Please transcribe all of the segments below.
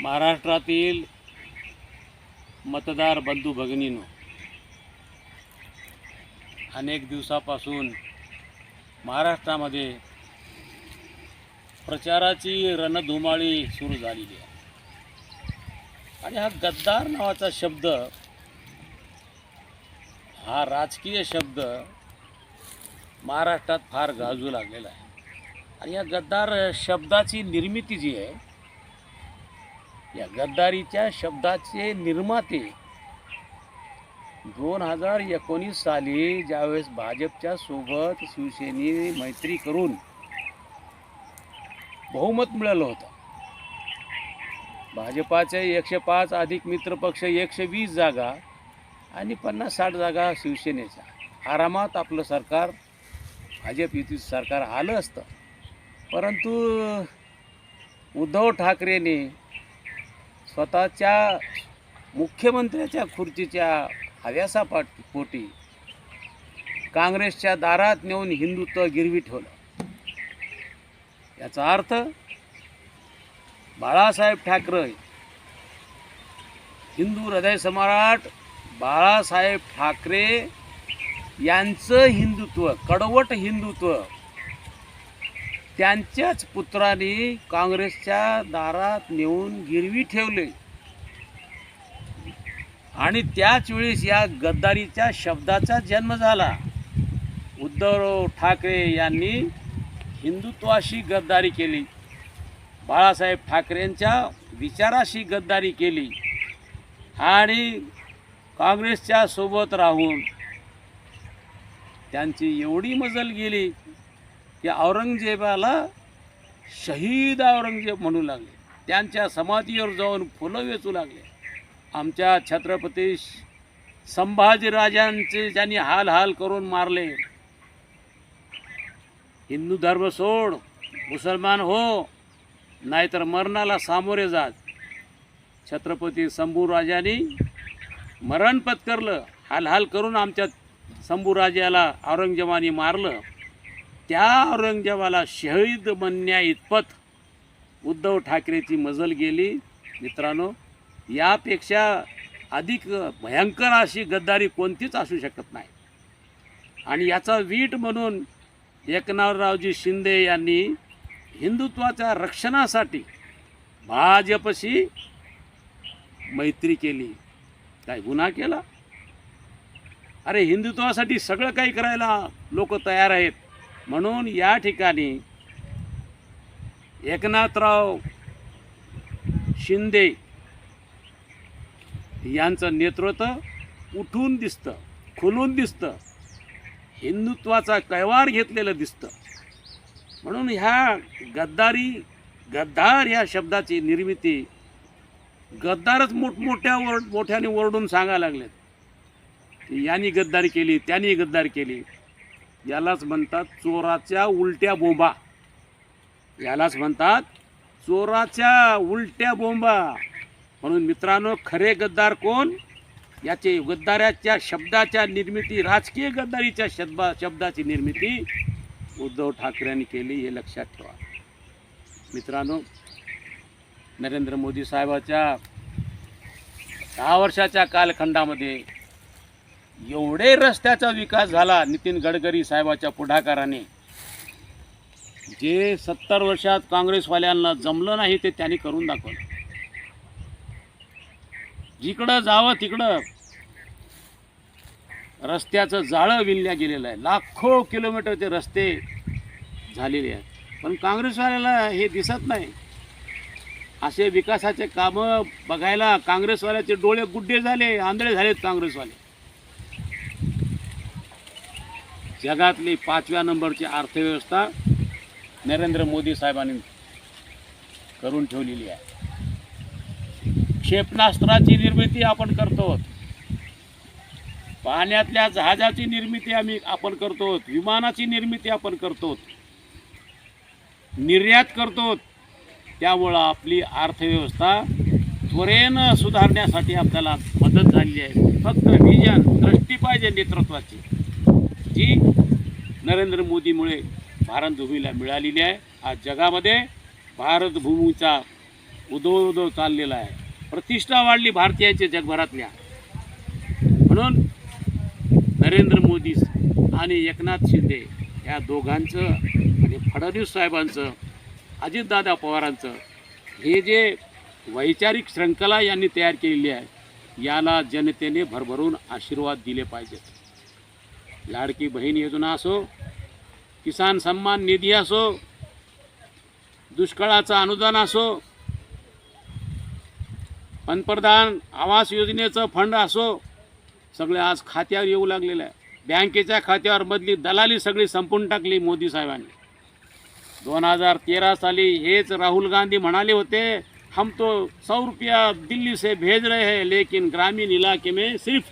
महाराष्ट्रातील मतदार बंधू भगिनीनो अनेक दिवसापासून महाराष्ट्रामध्ये प्रचाराची रणधुमाळी सुरू झालेली आहे. आणि हा गद्दार नावाचा शब्द हा राजकीय शब्द महाराष्ट्रात फार गाजू लागलेला आहे. आणि या गद्दार शब्दाची निर्मिती जी आहे या गद्दारीच्या शब्दाचे निर्माते दोन हजार एकोणीस साली ज्यावेळेस भाजपच्या सोबत शिवसेने मैत्री करून बहुमत मिळालं होतं. भाजपाचे एकशे पाच अधिक मित्रपक्ष एकशे वीस जागा आणि पन्नास साठ जागा शिवसेनेच्या. आरामात आपलं सरकार भाजप युतीचं सरकार आलं असतं. परंतु उद्धव ठाकरेने स्वतःच्या मुख्यमंत्र्याच्या खुर्चीच्या हव्यासापाट पोटी काँग्रेसच्या दारात नेऊन हिंदुत्व गिरवी ठेवलं. याचा अर्थ बाळासाहेब ठाकरे हिंदू हृदय सम्राट बाळासाहेब ठाकरे यांचं हिंदुत्व कडवट हिंदुत्व त्यांच्याच पुत्रांनी काँग्रेसच्या दारात नेऊन गिरवी ठेवले. आणि त्याच वेळेस या गद्दारीच्या शब्दाचा जन्म झाला. उद्धव ठाकरे यांनी हिंदुत्वाशी गद्दारी केली. बाळासाहेब ठाकरेंच्या विचाराशी गद्दारी केली. आणि काँग्रेसच्या सोबत राहून त्यांची एवढी मजल गेली. की औरंगजेबाला शहीद औरंगजेब म्हणू लागले. त्यांच्या समाधीवर जाऊन फुलं वेचू लागले. आमच्या छत्रपती संभाजीराजांचे ज्यांनी हाल हाल करून मारले. हिंदू धर्म सोड मुसलमान हो नाहीतर मरणाला सामोरे जात छत्रपती शंभूराजांनी मरण पत्करलं हाल हाल करून आमच्या शंभूराजाला औरंगजेबाने मारलं. त्या औरंगजेबाला शहीद म्हणण्या इतपत उद्धव ठाकरेची मजल गेली. मित्रांनो यापेक्षा अधिक भयंकर अशी गद्दारी कोणतीच असू शकत नाही. आणि याचा वीट म्हणून एकनाथरावजी शिंदे यांनी हिंदुत्वाच्या रक्षणासाठी भाजपशी मैत्री केली. काय गुन्हा केला? अरे हिंदुत्वासाठी सगळं काही करायला लोक तयार आहेत. म्हणून या ठिकाणी एकनाथराव शिंदे यांचं नेतृत्व उठून दिसतं खुलून दिसतं हिंदुत्वाचा कैवार घेतलेलं दिसतं. म्हणून ह्या गद्दारी गद्दार ह्या शब्दाची निर्मिती गद्दारच मोठमोठ्या वर मोठ्याने ओरडून सांगायला लागलेत. यांनी गद्दारी केली त्यांनी गद्दारी केली. यालाच म्हणतात चोराच्या उलट्या बोंबा. यालाच म्हणतात चोराच्या उलट्या बोंबा. म्हणून मित्रांनो खरे गद्दार कोण? याचे गद्दाराच्या शब्दाच्या निर्मिती राजकीय गद्दारीच्या शब्दा शब्दाची निर्मिती उद्धव ठाकरेंनी केली हे लक्षात ठेवा. मित्रांनो नरेंद्र मोदी साहेबाच्या दहा वर्षाच्या कालखंडामध्ये एवढे रस्त्याचा विकास झाला नितीन गडकरी साहेबाच्या पुढाकाराने. जे सत्तर वर्षात काँग्रेसवाल्यांना जमलं नाही ते त्यांनी करून दाखवलं. जिकडं जावं तिकडं रस्त्याचं जाळं विणल्या गेलेलं आहे. लाखो किलोमीटरचे रस्ते झालेले आहेत. पण काँग्रेसवाल्याला हे दिसत नाही. असे विकासाचे कामं बघायला काँग्रेसवाल्याचे डोळे गुड्डे झाले आंधळे झालेत काँग्रेसवाले. जगातली पाचव्या नंबरची अर्थव्यवस्था नरेंद्र मोदी साहेबांनी करून ठेवलेली आहे. क्षेपणास्त्राची निर्मिती आपण करतो पाण्यातल्या जहाजाची निर्मिती आम्ही आपण करतो विमानाची निर्मिती आपण करतो निर्यात करतो त्यामुळं आपली अर्थव्यवस्था त्वरेनं सुधारण्यासाठी आपल्याला मदत झाली आहे. फक्त विजन दृष्टी पाहिजे नेतृत्वाची. जी नरेंद्र मोदीमुळे भारतभूमीला मिळालेली आहे. आज जगामध्ये भारतभूमीचा उदो चाललेला आहे. प्रतिष्ठा वाढली भारतीयांच्या जगभरातल्या. म्हणून नरेंद्र मोदी आणि एकनाथ शिंदे या दोघांचं आणि फडणवीस साहेबांचं अजितदादा पवारांचं हे जे वैचारिक श्रृंखला यांनी तयार केलेली आहे याला जनतेने भरभरून आशीर्वाद दिले पाहिजेत. लाडकी बहीण योजना असो किसान सन्मान निधी असो दुष्काळाचं अनुदान असो पंतप्रधान आवास योजनेचं फंड असो सगळे आज खात्यावर येऊ लागलेलं आहे. बँकेच्या खात्यावर मधली दलाली सगळी संपून टाकली मोदी साहेबांनी. दोन हजार तेरा साली हेच राहुल गांधी म्हणाले होते हम तो सौ रुपया दिल्ली से भेज रहे हैं लेकिन ग्रामीण इलाके में सिर्फ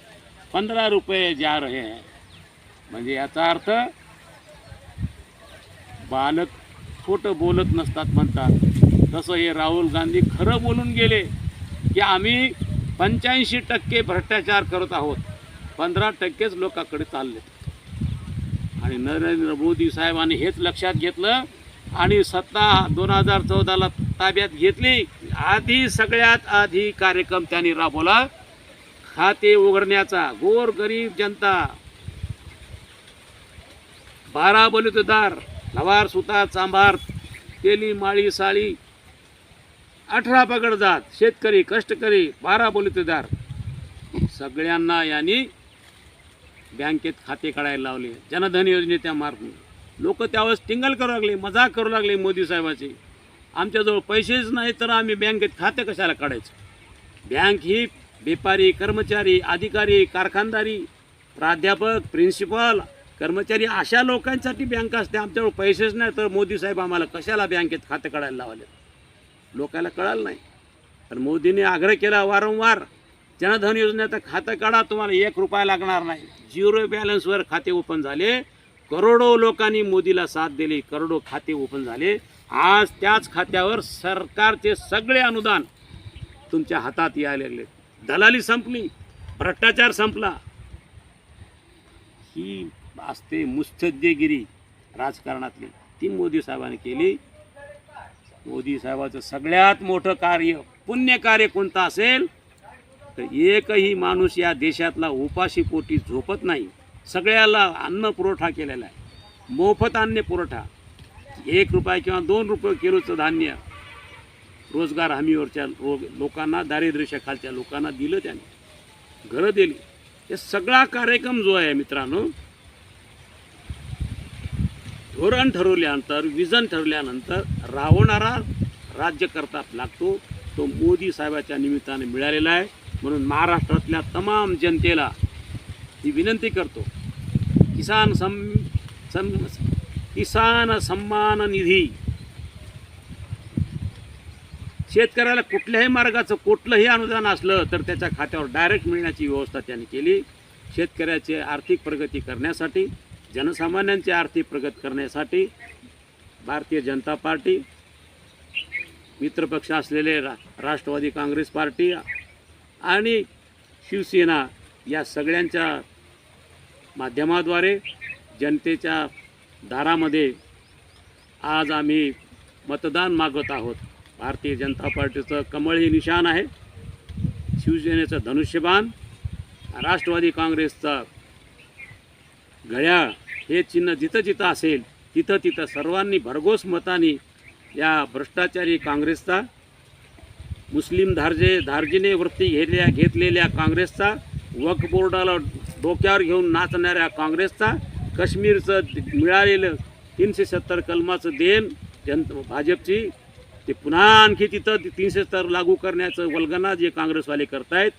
पंधरा रुपये जा रहे हैं. म्हणजे याचा अर्थ बालक खोटं बोलत नसतात म्हणतात. तसं हे राहुल गांधी खरं बोलून गेले की आम्ही पंच्याऐंशी टक्के भ्रष्टाचार करत आहोत. पंधरा टक्केच लोकांकडे चालले. आणि नरेंद्र मोदी साहेबांनी हेच लक्षात घेतलं आणि सत्ता दोन हजार चौदाला ताब्यात घेतली. आधी सगळ्यात आधी कार्यक्रम त्यांनी राबवला. खाते उघडण्याचा गोर गरीब जनता बारा बलुतेदार लवार सुता चांभार तेली माळी साळी अठरा पगड जात शेतकरी कष्टकरी बारा बलुतेदार. सगळ्यांना यांनी बँकेत खाते काढायला लावले. जनधन योजनेच्या मार्फत. लोक त्यावेळेस टिंगल करू लागले मजाक करू लागले मोदी साहेबाची. आमच्याजवळ पैसेच नाही तर आम्ही बँकेत खाते कशाला काढायचं? बँक ही व्यापारी कर्मचारी अधिकारी कारखानदारी प्राध्यापक प्रिन्सिपल कर्मचारी अशा लोकांसाठी बँक असते आमच्यावर पैसेच नाही तर मोदी साहेब आम्हाला कशाला बँकेत खातं काढायला लावले? लोकांना कळालं नाही. तर मोदीने आग्रह केला वारंवार जनधन योजनेचं खातं काढा तुम्हाला एक रुपया लागणार नाही. झिरो बॅलन्सवर खाते ओपन झाले. करोडो लोकांनी मोदीला साथ दिली करोडो खाते ओपन झाले. आज त्याच खात्यावर सरकारचे सगळे अनुदान तुमच्या हातात यायला लागले. दलाली संपली भ्रष्टाचार संपला. ही असते मुत्सद्देगिरी राजकारणातली. ती मोदी साहेबांनी केली. मोदी साहेबाचं सगळ्यात मोठं कार्य पुण्य कार्य कोणतं असेल तर एकही माणूस या देशातला उपाशी पोटी झोपत नाही. सगळ्याला अन्न पुरवठा केलेला आहे. मोफत अन्न पुरवठा. एक रुपये किंवा दोन रुपये किलोचं धान्य रोजगार हमीवरच्या रो लोकांना दारिद्र्यरेषेखालच्या लोकांना दिलं त्याने. घरं दिली. हे सगळा कार्यक्रम जो आहे मित्रांनो धोरण ठरवल्यानंतर विजन ठरवल्यानंतर राहणारा राज्यकर्ता लागतो. तो मोदी साहेबाच्या निमित्ताने मिळालेला आहे. म्हणून महाराष्ट्रातल्या तमाम जनतेला ही विनंती करतो. किसान सम सम किसान सन्मान निधी. शेतकऱ्याला कुठल्याही मार्गाचं कुठलंही अनुदान असलं तर त्याच्या खात्यावर डायरेक्ट मिळण्याची व्यवस्था त्यांनी केली. शेतकऱ्याची आर्थिक प्रगती करण्यासाठी जनसामान्यांची आर्थिक प्रगत करण्यासाठी भारतीय जनता पार्टी मित्रपक्ष असलेले रा राष्ट्रवादी काँग्रेस पार्टी आणि शिवसेना या सगळ्यांच्या माध्यमाद्वारे जनतेच्या दारामध्ये आज आम्ही मतदान मागत आहोत. भारतीय जनता पार्टीचं कमळ हे निशाण आहे. शिवसेनेचं धनुष्यबाण राष्ट्रवादी काँग्रेसचा घड्याळ हे चिन्ह जिथं जिथं असेल तिथं तिथं सर्वांनी भरघोस मताने या भ्रष्टाचारी काँग्रेसचा मुस्लिम धार्जे धार्जिने वृत्ती घेतल्या घेतलेल्या काँग्रेसचा वक्फ बोर्डाला डोक्यावर घेऊन नाचणाऱ्या काँग्रेसचा काश्मीरचं मिळालेलं तीनशे सत्तर कलमाचं देण जन भाजपची ते पुन्हा आणखी तिथं तीनशे सत्तर लागू करण्याचं वल्गना जे काँग्रेसवाले करतायत.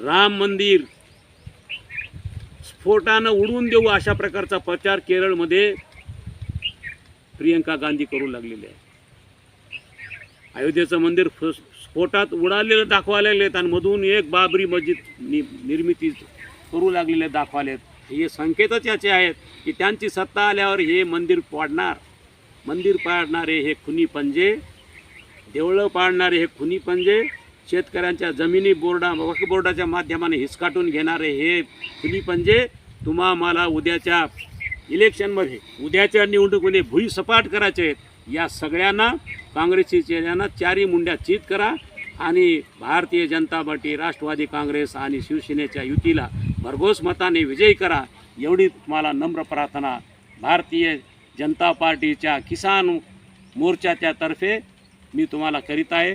राम मंदिर स्फोटानं उडवून देऊ अशा प्रकारचा प्रचार केरळमध्ये प्रियंका गांधी करू लागलेले आहे अयोध्येचं मंदिर फ- स्फोटात उडालेलं दाखवायला आहेत आणि मधून एक बाबरी मस्जिद नि निर्मिती करू लागलेले दाखवालेत हे संकेतच याचे आहेत की त्यांची सत्ता आल्यावर हे मंदिर पाडणार. मंदिर पाडणारे हे खुनी पंजे देवळं पाडणारे हे खुनी पंजे शेतकऱ्यांच्या जमिनी बोर्डा वक्फ बोर्डाच्या माध्यमाने हिसकाटून घेणारे हे फुली पंजे तुम्हा मला उद्याच्या इलेक्शनमध्ये उद्याच्या निवडणुकीमध्ये भुई सपाट करायचे आहेत. या सगळ्यांना काँग्रेसची चेहऱ्यांना चारी मुंड्या चित करा आणि भारतीय जनता पार्टी राष्ट्रवादी काँग्रेस आणि शिवसेनेच्या युतीला भरघोस मताने विजयी करा. एवढी तुम्हाला नम्र प्रार्थना भारतीय जनता पार्टीच्या किसान मोर्चाच्या तर्फे मी तुम्हाला करीत आहे.